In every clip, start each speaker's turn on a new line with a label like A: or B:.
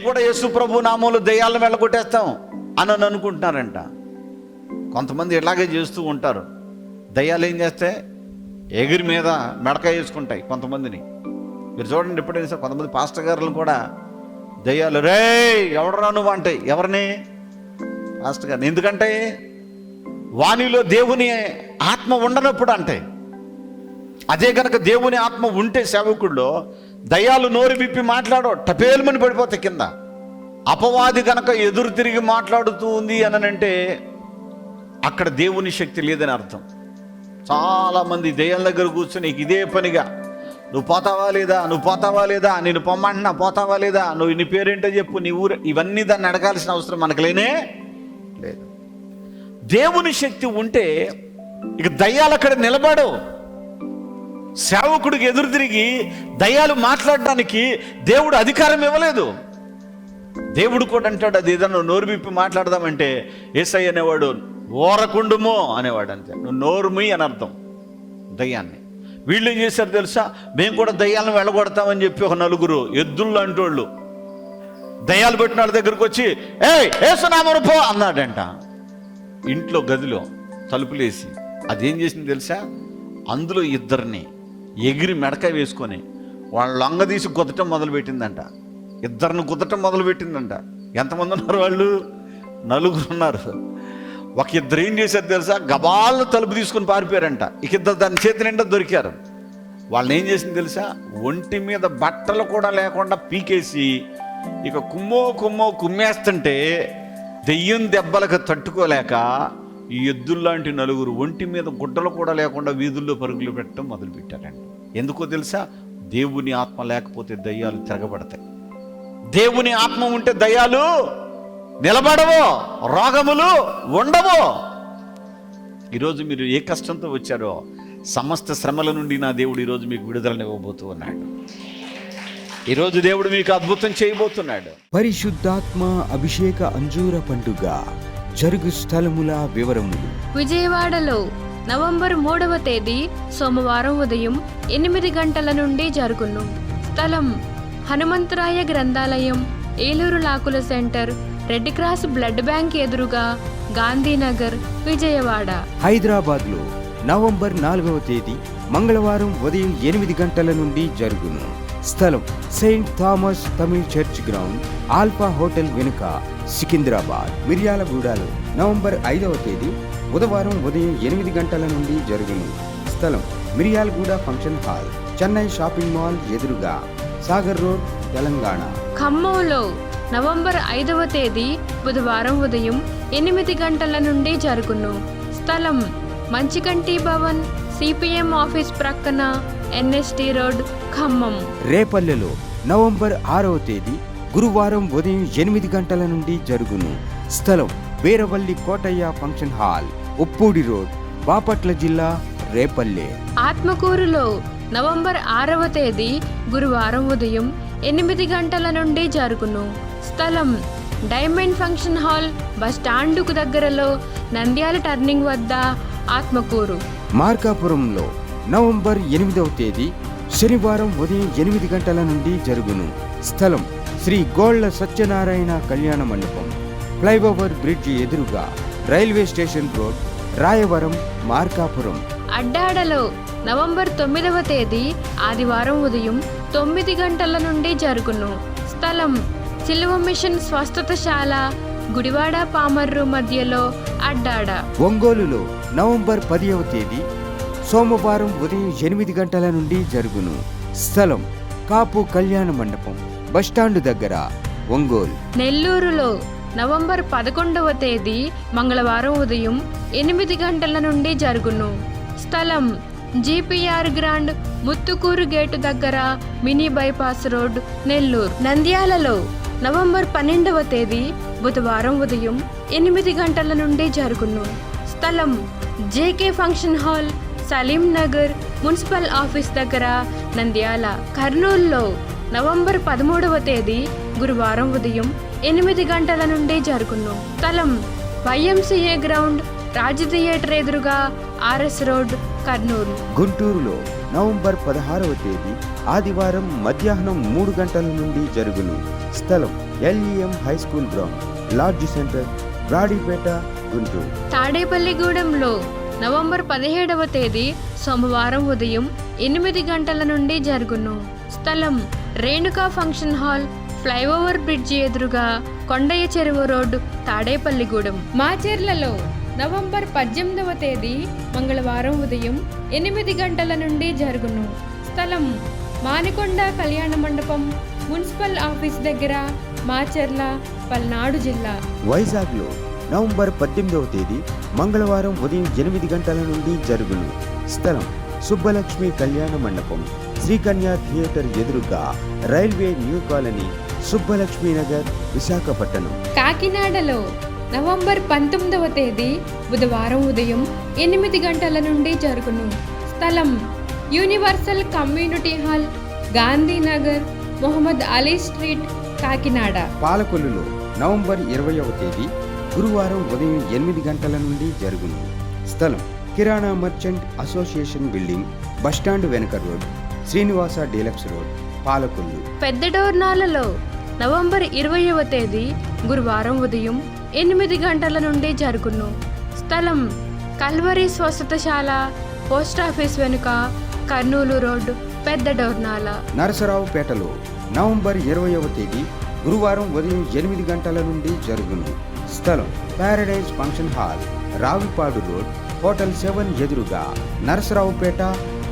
A: మేము కూడా యేసు ప్రభు నామంలో దయ్యాలను వెళ్ళగొట్టేస్తాం అని అని అనుకుంటున్నారంట. కొంతమంది ఇలాగే చేస్తూ ఉంటారు. దయ్యాలు ఏం చేస్తే ఎగిరి మీద మెడకాయ వేసుకుంటాయి కొంతమందిని. మీరు చూడండి ఎప్పుడైనా కొంతమంది పాస్టర్ గారులను కూడా దయ్యాలు రే ఎవడరా నువ్వు? అంటాయి ఎవరిని? పాస్టర్ గారిని. ఎందుకంటే వాణిలో దేవుని ఆత్మ ఉండనప్పుడు అంటే అదే కనుక దేవుని ఆత్మ ఉంటే సేవకుడిలో దయ్యాలు నోరు విప్పి మాట్లాడో టపేలుమని పడిపోతే కింద. అపవాది కనుక ఎదురు తిరిగి మాట్లాడుతూ ఉంది అని అంటే అక్కడ దేవుని శక్తి లేదని అర్థం. చాలామంది దయ్యం దగ్గర కూర్చొని ఇదే పనిగా. నువ్వు పోతావా లేదా? నువ్వు పోతావా లేదా? నేను పొమ్మంటున్నా పోతావా లేదా? నువ్వు నీ పేరేంటో చెప్పు నీ ఊరు ఇవన్నీ దాన్ని అడగాల్సిన అవసరం మనకు లేనే లేదు. దేవుని శక్తి ఉంటే ఇక దయ్యాలు అక్కడ నిలబడవు. సేవకుడికి ఎదురు తిరిగి దయ్యాలు మాట్లాడడానికి దేవుడు అధికారం ఇవ్వలేదు. దేవుడు కూడా అంటాడు అది ఏదన్నా నోరు విప్పి మాట్లాడదామంటే ఏసై అనేవాడు ఓరకుండుమో అనేవాడు అంతే. నువ్వు నోరుమి అని అర్థం దయ్యాన్ని. వీళ్ళు ఏం చేశారు తెలుసా? మేము కూడా దయ్యాలను వెళ్ళగొడతామని చెప్పి ఒక నలుగురు ఎద్దుళ్ళు అంటోళ్ళు దయ్యాలు పెట్టిన వాళ్ళ దగ్గరకు వచ్చి ఏ ఏసునామను పో అన్నాడంట. ఇంట్లో గదిలో తలుపులేసి అదేం చేసింది తెలుసా? అందులో ఇద్దరిని ఎగిరి మెడక వేసుకొని వాళ్ళ లొంగ తీసి గుద్దటం మొదలుపెట్టిందంట. ఇద్దరిని గుద్దటం మొదలుపెట్టిందంట. ఎంతమంది ఉన్నారు వాళ్ళు? నలుగురు ఉన్నారు. ఒక ఇద్దరు ఏం చేశారు తెలుసా? గబాలను తలుపు తీసుకొని పారిపోయారంట. ఇక ఇద్దరు దాని చేతి నిండా దొరికారు. వాళ్ళని ఏం చేసింది తెలుసా? ఒంటి మీద బట్టలు కూడా లేకుండా పీకేసి ఇక కుమ్మో కుమ్మో కుమ్మేస్తుంటే దెయ్యం దెబ్బలకు తట్టుకోలేక ఈ ఎద్దుల్లాంటి నలుగురు ఒంటి మీద గుడ్డలు కూడా లేకుండా వీధుల్లో పరుగులు పెట్టడం మొదలుపెట్టారండి. ఎందుకో తెలుసా? దేవుని ఆత్మ లేకపోతే దయ్యాలు తిరగబడతాయి. దేవుని ఆత్మ ఉంటే దయ్యాలు నిలబడవు రోగములు ఉండవు. ఈరోజు మీరు ఏ కష్టంతో వచ్చారో సమస్త శ్రమల నుండి నా దేవుడు ఈరోజు మీకు విడుదలనివ్వబోతూ ఉన్నాడు ఈరోజు దేవుడు మీకు అద్భుతం చేయబోతున్నాడు.
B: పరిశుద్ధాత్మ అభిషేక అంజూర పండుగ. జరుగు స్థలముల వివరములు.
C: విజయవాడలో నవంబర్ మూడవ తేదీ సోమవారం ఉదయం ఎనిమిది గంటల నుండి జరుగును. స్థలం హనుమంతరాయ గ్రంథాలయం Eluru లాకుల centre Red Cross blood bank ఎదురుగా గాంధీనగర్ విజయవాడ.
B: హైదరాబాద్లో నవంబర్ నాలుగవ తేదీ మంగళవారం ఉదయం ఎనిమిది గంటల నుండి జరుగును. స్థలం Saint Thomas Tamil church ground Alpha hotel వెనుక సికింద్రాబాద్. మిర్యాలగూడలో నవంబర్ ఐదవ తేదీ బుధవారం ఉదయం ఎనిమిది గంటల నుండి జరుగును. స్థలం Miryalaguda function hall Chennai shopping mall ఎదురుగా సాగర్ రోడ్ తెలంగాణ.
C: ఖమ్మంలో నవంబర్ ఐదవ తేదీ బుధవారం ఉదయం ఎనిమిది గంటల నుండి జరుగును. స్థలం మంచికంటి భవన్ సిపిఎం ఆఫీస్ ప్రక్కన ఎన్ఎస్టి రోడ్ ఖమ్మం.
B: రేపల్లెలో నవంబర్ ఆరవ తేదీ గురువారం ఉదయం ఎనిమిది గంటల నుండి జరుగును. స్థలం Veeravalli Kotaiah function hall Uppudi road Bapatla జిల్లా రేపల్లె.
C: ఆత్మకూరులో నవంబర్ ఆరవ తేదీ గురువారం ఉదయం ఎనిమిది గంటల నుండి జరుగును. స్థలం డైమండ్ ఫంక్షన్ హాల్ బస్ స్టాండుకు దగ్గరలో నంద్యాల టర్నింగ్ వద్ద ఆత్మకూరు.
B: మార్కాపురంలో నవంబర్ ఎనిమిదవ తేదీ శనివారం ఉదయం ఎనిమిది గంటల నుండి జరుగును. స్థలం శ్రీ గోళ్ళ సత్యనారాయణ కళ్యాణ మండపం. ఫ్లైఓవర్ బ్రిడ్జ్ ఎదురుగా railway station road Rayavaram Markapuram.
C: అడ్డాడలో November తొమ్మిదవ తేదీ ఆదివారం ఉదయం తొమ్మిది గంటల నుండి జరుగును. స్థలం సిలువ మిషన్ స్వస్థతశాల గుడివాడ పామర్రు మధ్యలో అడ్డాడ.
B: ఒంగోలులో నవంబర్ పదివ తేదీ సోమవారం ఉదయం ఎనిమిది గంటల నుండి జరుగును. స్థలం కాపు కళ్యాణ మండపం బస్టాండు దగ్గర ఒంగోలు.
C: నెల్లూరులో నవంబర్ పదకొండవ తేదీ మంగళవారం ఉదయం ఎనిమిది గంటల నుండి జరుగును. స్థలం జీపీఆర్ గ్రాండ్ ముత్తుకూరు గేటు దగ్గర మినీ బైపాస్ రోడ్ నెల్లూరు. నంద్యాలలో నవంబర్ పన్నెండవ తేదీ బుధవారం ఉదయం ఎనిమిది గంటల నుండి జరుగును. స్థలం JK function hall Salim Nagar municipal office దగ్గర నంద్యాల కర్నూలులో నవంబర్ పదమూడవ తేదీ గురువారం ఉదయం ఎనిమిది గంటల నుండి జరుగును. స్థలం వైఎంసీఏ గ్రౌండ్ రాజ్ థియేటర్ ఎదురుగా ఆర్ఎస్ రోడ్ కర్నూలు.
B: గుంటూరులో నవంబర్ పదహారవ తేదీ ఆదివారం మధ్యాహ్నం మూడు గంటల నుండి జరుగును. స్థలం LEM high school ground large centre Brodipet Guntur.
C: తాడేపల్లిగూడెంలో November పదిహేడవ తేదీ సోమవారం ఉదయం ఎనిమిది గంటల నుండి జరుగును. స్థలం Renuka function hall flyover bridge ఎదురుగా కొండయ్య చెరువు రోడ్డు తాడేపల్లిగూడెం. మాచెర్లలో నవంబర్ పద్దెనిమిదవ తేదీ మంగళవారం ఉదయం ఎనిమిది గంటల నుండి జరుగును. స్థలం మానికొండ కళ్యాణ మండపం మున్సిపల్ ఆఫీస్ దగ్గర మాచెర్ల పల్నాడు జిల్లా.
B: వైజాగ్లో నవంబర్ పద్దెనిమిదవ తేదీ మంగళవారం ఉదయం ఎనిమిది గంటల నుండి జరుగును. స్థలం సుబ్బలక్ష్మి కళ్యాణ మండపం. శ్రీకన్య థియేటర్ ఎదురుగా railway new colony Subbalakshmi Nagar Visakhapatnam.
C: కాకినాడలో నవంబర్ పంతొమ్మిదవ తేదీ బుధవారం ఉదయం ఎనిమిది గంటల నుండి జరుగును. స్థలం universal community hall Gandhinagar Mohammed Ali street Kakinada.
B: పాలకొల్లులో November ఇరవైవ తేదీ గురువారం ఉదయం ఎనిమిది గంటల నుండి జరుగును. స్థలం కిరాణా merchant association building bus stand వెనక road Srinivasa deluxe road Palakollu.
C: పెద్ద డోర్నాలలో నవంబర్ ఇరవైవ తేదీ గురువారం ఉదయం ఎనిమిది గంటల నుండి జరుగును. స్థలం కల్వరి స్వస్థతశాల పోస్టాఫీస్ వెనుక కర్నూలు రోడ్ పెద్ద డోర్నాల.
B: నరసరావుపేటలో నవంబర్ ఇరవైవ తేదీ గురువారం ఉదయం ఎనిమిది గంటల నుండి జరుగును స్థలం paradise function hall Ravipadu road hotel seven ఎదురుగా నరసరావుపేట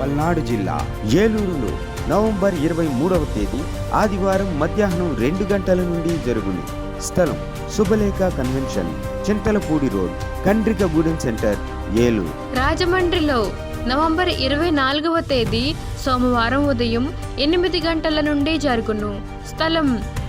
B: పల్నాడు జిల్లా ఏలూరులో నవంబర్ ఇరవై మూడవ తేదీ ఆదివారం మధ్యాహ్నం రెండు గంటల నుండి జరుగును. స్థలం Subhalekha convention Chintalapudi road Kandrikagudem centre Eluru.
C: రాజమండ్రిలో నవంబర్ ఇరవై నాలుగవ తేదీ సోమవారం ఉదయం ఎనిమిది గంటల నుండి జరుగును. స్థలం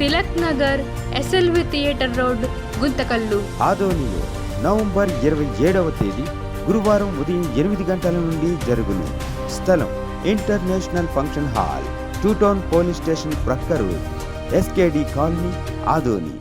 C: Tilak Nagar SLV theatre road Guntakal.
B: ఆదోనిలో నవంబర్ ఇరవై ఏడవ తేదీ గురువారం ఉదయం ఎనిమిది గంటల నుండి జరుగును. స్థలం international function hall two town police station ప్రక్క రోడ్ ఎస్కేడి కాలనీ ఆదోని.